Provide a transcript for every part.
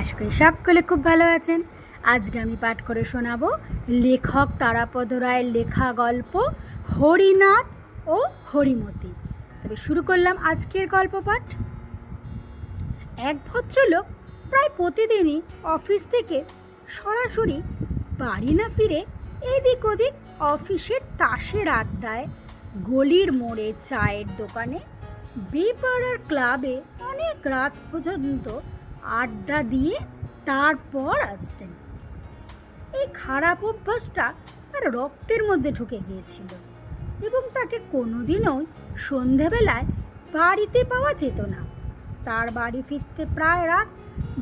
আশা করি সকলে খুব ভালো আছেন। আজকে আমি পাঠ করে শোনাবো লেখক তারাপদ রায়ের লেখা গল্প হরিনাথ ও হরিমতি। তবে শুরু করলাম আজকের গল্প পাঠ। এক ভদ্রলোক প্রায় প্রতিদিনই অফিস থেকে সরাসরি বাড়ি না ফিরে এদিক ওদিক অফিসের তাসের আড্ডায় গলির মোড়ে চায়ের দোকানে, বেপাড়ার ক্লাবে অনেক রাত পর্যন্ত আড্ডা দিয়ে তারপর আসতেন। এই খারাপ অভ্যাসটা তার রক্তের মধ্যে ঢুকে গিয়েছিল এবং তাকে কোনোদিনও সন্ধেবেলায় বাড়িতে পাওয়া যেত না। তার বাড়ি ফিরতে প্রায় রাত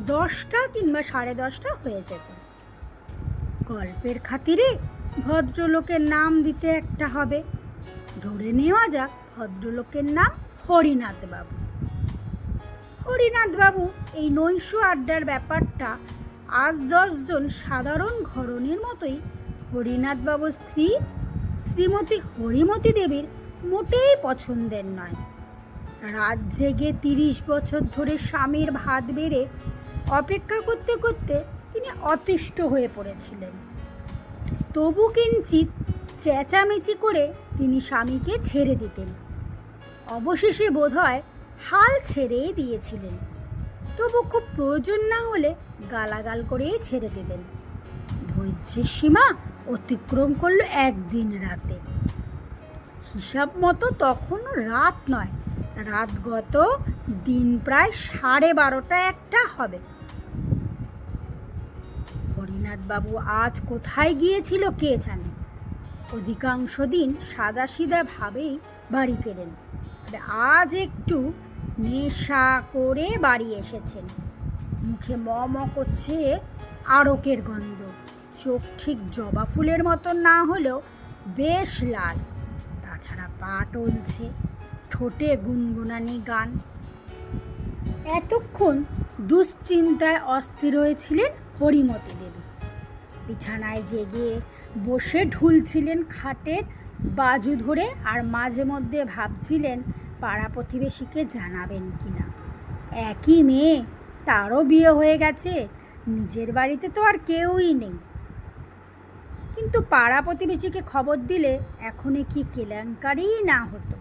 দশটা কিংবা সাড়ে দশটা হয়ে যেত। গল্পের খাতিরে ভদ্রলোকের নাম দিতে একটা হবে। ধরে নেওয়া যাক ভদ্রলোকের নাম হরিনাথ বাবু হরিনাথ বাবু এই নৈশ আড্ডার ব্যাপারটা আট দশজন সাধারণ ঘরণের মতোই। হরিনাথ বাবুর স্ত্রী, শ্রীমতী হরিমতী দেবীর মোটেই পছন্দের নয়। রাত জেগে তিরিশ বছর ধরে স্বামীর ভাত বেড়ে অপেক্ষা করতে করতে তিনি অতিষ্ঠ হয়ে পড়েছিলেন। তবু কিঞ্চিত চেঁচামেচি করে তিনি স্বামীকে ছেড়ে দিতেন। অবশেষে বোধহয় হাল ছেড়েই দিয়েছিলেন। তবু খুব প্রয়োজন না হলে গালাগাল করেই ছেড়ে দিলেন। ধৈর্যের সীমা অতিক্রম করল একদিন রাতে। হিসাব মতো তখনও রাত নয়, রাত গত দিন প্রায় সাড়ে বারোটা একটা হবে। হরিনাথবাবু আজ কোথায় গিয়েছিল কে জানে? অধিকাংশ দিন সাদাসিধা ভাবেই বাড়ি ফেরেন। আজ একটু নেশা করে বাড়ি এসেছেন। মুখে ম ম করছে আরকের গন্ধ। চোখ ঠিক জবা ফুলের মতো না হলেও বেশ লাল। তাছাড়া পা টলছে, ঠোঁটে গুনগুনানি গান। এতক্ষণ দুশ্চিন্তায় অস্থির হয়েছিলেন হরিমতি দেবী। বিছানায় জেগে বসে ঢুলছিলেন খাটের বাজু ধরে আর মাঝে মধ্যে ভাবছিলেন পাড়া প্রতিবেশীকে জানাবেন কিনা। একই মেয়ে, তারও বিয়ে হয়ে গেছে, নিজের বাড়িতে তো আর কেউই নেই। কিন্তু পাড়া প্রতিবেশীকে খবর দিলে এখনই কি কেলেঙ্কারিই না হতো।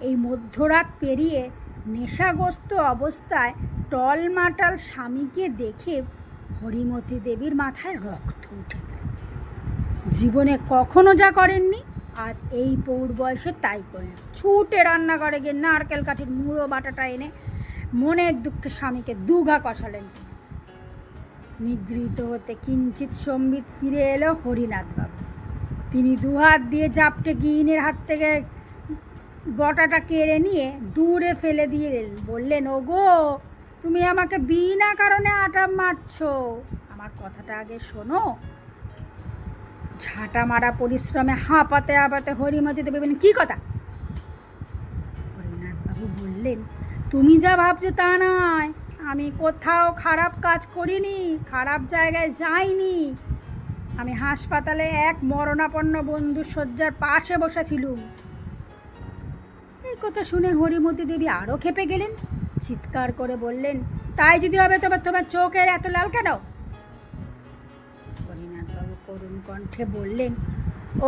এই মধ্যরাত পেরিয়ে নেশাগ্রস্ত অবস্থায় টলমাটাল স্বামীকে দেখে হরিমতী দেবীর মাথায় রক্ত উঠে। গেল জীবনে কখনো যা করেননি আজ এই পৌর বয়সে তাই করলেন ছুটে রান্নাঘরে গিয়ে নারকেল কাঠির মুড়ো, বাটাটা এনে মনের দুঃখে স্বামীকে দুঘা কষালেন। নিগৃহীত হতে কিঞ্চিত সম্বিত ফিরে এলো হরিনাথবাবু তিনি দুহাত দিয়ে জাপটে গিহিনের হাত থেকে বটাটা কেড়ে নিয়ে দূরে ফেলে দিয়ে। বললেন, ওগো, তুমি আমাকে বিনা কারণে আটা মারছো আমার কথাটা আগে শোনো ঝাঁটা মারা পরিশ্রমে হাঁপাতে হাঁপাতে হরিমতি দেবী বললেন, কী কথা? হরিনাথবাবু বললেন, তুমি যা ভাবছ তা নয়। আমি কোথাও খারাপ কাজ করিনি, খারাপ জায়গায় যাইনি। আমি হাসপাতালে এক মরণাপন্ন বন্ধু শয্যার পাশে বসেছিলুম। এই কথা শুনে হরিমতি দেবী আরও খেপে গেলেন। চিৎকার করে বললেন, তাই যদি হবে তবে তোমার চোখের এত লাল কেন? করুণ কণ্ঠে বললেন,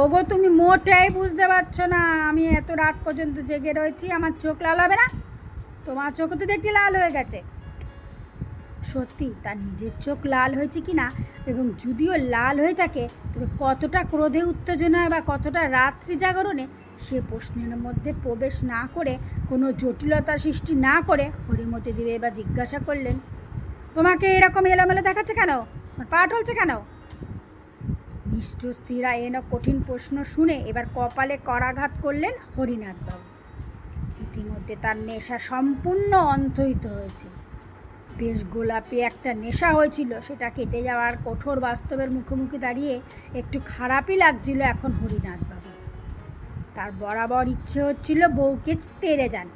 ওগো, তুমি মোটেই বুঝতে পারছ না, আমি এত রাত পর্যন্ত জেগে রয়েছি, আমার চোখ লাল হবে না? তোমার চোখ তো দেখছি লাল হয়ে গেছে। সত্যি, তার নিজের চোখ লাল হয়েছে কি না, এবং যদিও লাল হয়ে থাকে, তবে কতটা ক্রোধে উত্তেজনায় বা কতটা রাত্রি জাগরণে সে প্রশ্নের মধ্যে প্রবেশ না করে, কোনো জটিলতা সৃষ্টি না করে হরিমতি দেবে এবার জিজ্ঞাসা করলেন, তোমাকে এরকম এলোমেলো দেখাচ্ছে কেন? আমার পা টলছে নিষ্ঠস্থিরা এন কঠিন প্রশ্ন শুনে এবার কপালে করাঘাত করলেন হরিনাথবাবু। ইতিমধ্যে তার নেশা সম্পূর্ণ অন্তহিত হয়েছে। বেশ গোলাপি একটা নেশা হয়েছিল, সেটা কেটে যাওয়ার কঠোর বাস্তবের মুখোমুখি দাঁড়িয়ে একটু খারাপই লাগছিল এখন হরিনাথবাবু তার বরাবর ইচ্ছে হচ্ছিল বউকে তেড়ে যান।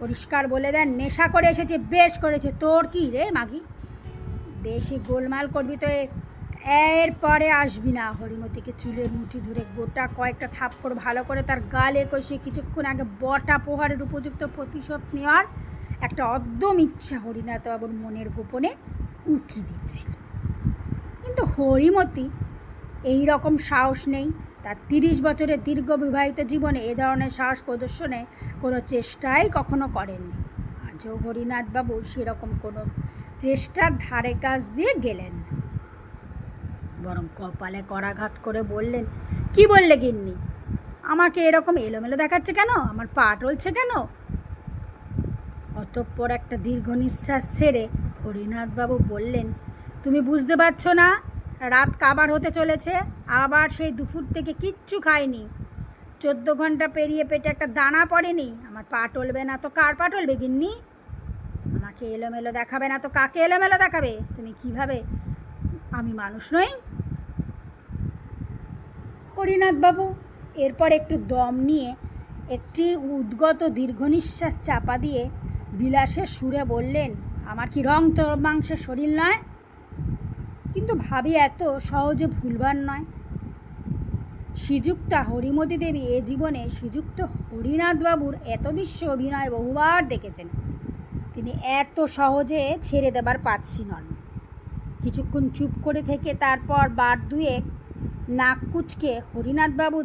পরিষ্কার বলে দেন, নেশা করে এসেছে, বেশ করেছে। তোর কি রে, মাগি? বেশি গোলমাল করবি তো এরপরে আসবি না। হরিমতিকে চুলের মুঠি ধরে গোটা কয়েকটা থাপ্পড় ভালো করে তার গালে কষে কিছুক্ষণ আগে বটা প্রহারের উপযুক্ত প্রতিশোধ নেওয়ার একটা অদ্যম ইচ্ছা হরিনাথ হরিনাথবাবুর মনের গোপনে উকি দিচ্ছিল। কিন্তু হরিমতি এই রকম সাহস নেই। তার তিরিশ বছরের দীর্ঘ বিবাহিত জীবনে এ ধরনের সাহস প্রদর্শনে কোনো চেষ্টাই কখনো করেননি। আজও হরিনাথবাবু সেরকম কোনো চেষ্টার ধারে কাজ দিয়ে গেলেন না। বরং কপালে করাঘাত করে বললেন, কি বললে গিন্নি? আমাকে এরকম এলোমেলো দেখাচ্ছে কেন? আমার পা টলছে কেন? অতঃপর একটা দীর্ঘ নিঃশ্বাস ছেড়ে হরিনাথবাবু বললেন, তুমি বুঝতে পারছ না, রাত কাবার হতে চলেছে, আবার সেই দুপুর থেকে কিচ্ছু খাইনি। চোদ্দ ঘণ্টা পেরিয়ে পেটে একটা দানা পড়েনি, আমার পা টলবে না তো কার পা টলবে গিন্নি? আমাকে এলোমেলো দেখাবে না তো কাকে এলোমেলো দেখাবে? তুমি কীভাবে আমি মানুষ নই। হরিনাথবাবু, এরপর একটু দম নিয়ে একটি উদ্গত দীর্ঘ নিঃশ্বাস চাপা দিয়ে বিলাসের সুরে বললেন, আমার কি রং মাংসের শরীর নয়? কিন্তু ভাবি, এত সহজে ভুলবার নয়। শ্রীযুক্তা হরিমতী দেবী, এ জীবনে শ্রীযুক্ত হরিনাথবাবুর এত দৃশ্য অভিনয় বহুবার দেখেছেন। তিনি এত সহজে ছেড়ে দেবার পাচ্ছি নন। কিছুক্ষণ চুপ করে থেকে তারপর বার দুয়েক নাক কুচকে হরিনাথবাবু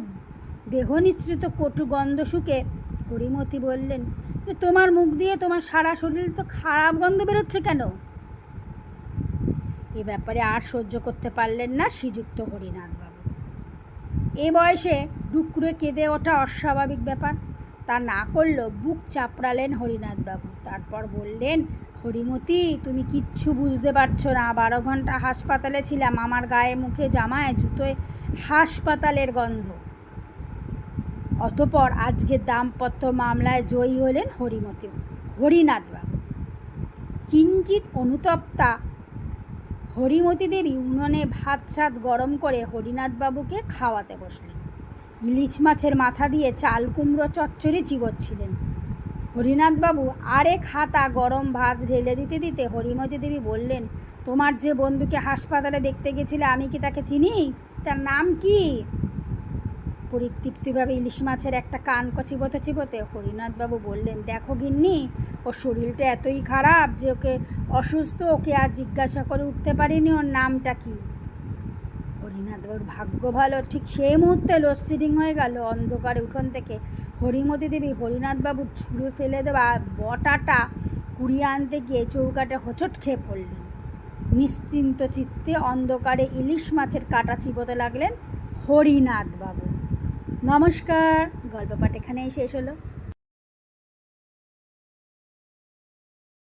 দেহ নিঃসৃত কটু গন্ধ শুকে হরিমতি বললেন "যে তোমার মুখ দিয়ে তোমার সারা শরীর তো খারাপ গন্ধ বেরোচ্ছে কেন? এ ব্যাপারে আর সহ্য করতে পারলেন না শ্রীযুক্ত হরিনাথবাবু। এ বয়সে ডুকরে কেঁদে ওঠা অস্বাভাবিক ব্যাপার। তা না করলেও বুক চাপড়ালেন হরিনাথবাবু। তারপর বললেন, হরিমতি, তুমি কিচ্ছু বুঝতে পারছ না। বারো ঘণ্টা হাসপাতালে ছিলাম। আমার গায়ে মুখে জামায়, জুতোয় হাসপাতালের গন্ধ। অতপর আজকের দাম্পত্য মামলায় জয়ী হলেন হরিমতি, হরিনাথবাবু। কিঞ্চিত অনুতপ্তা হরিমতি দেবী উনুনে ভাত সাত গরম করে হরিনাথবাবুকে খাওয়াতে বসলেন। ইলিশ মাছের মাথা দিয়ে চাল কুমড়ো চচ্চড়ি চিবোচ্ছিলেন। হরিনাথবাবু আরেক হাতা গরম ভাত ঢেলে দিতে দিতে হরিমতি দেবী বললেন, তোমার যে বন্ধুকে হাসপাতালে দেখতে গেছিলে, আমি কি তাকে চিনি? তার নাম কি? পরিতৃপ্তিভাবে ইলিশ মাছের একটা কান চিবোতে চিবোতে হরিনাথবাবু বললেন, দেখো গিন্নি, ওর শরীরটা এতই খারাপ যে ওকে অসুস্থ, ওকে আর জিজ্ঞাসা করে উঠতে পারিনি ওর নামটা কি? হরিনাথবাবুর ভাগ্য ভালো, ঠিক সেই মুহূর্তে লোডশেডিং হয়ে গেল, অন্ধকারে উঠোন থেকে হরিমতি দেবী, হরিনাথবাবু ছুঁড়ে ফেলে দেওয়া বটাটা কুড়িয়ে আনতে গিয়ে চৌকাটে হোঁচট খেয়ে পড়লেন। নিশ্চিন্ত চিত্তে অন্ধকারে ইলিশ মাছের কাটা চিবোতে লাগলেন হরিনাথবাবু। নমস্কার গল্প পাঠ এখানেই শেষ হলো।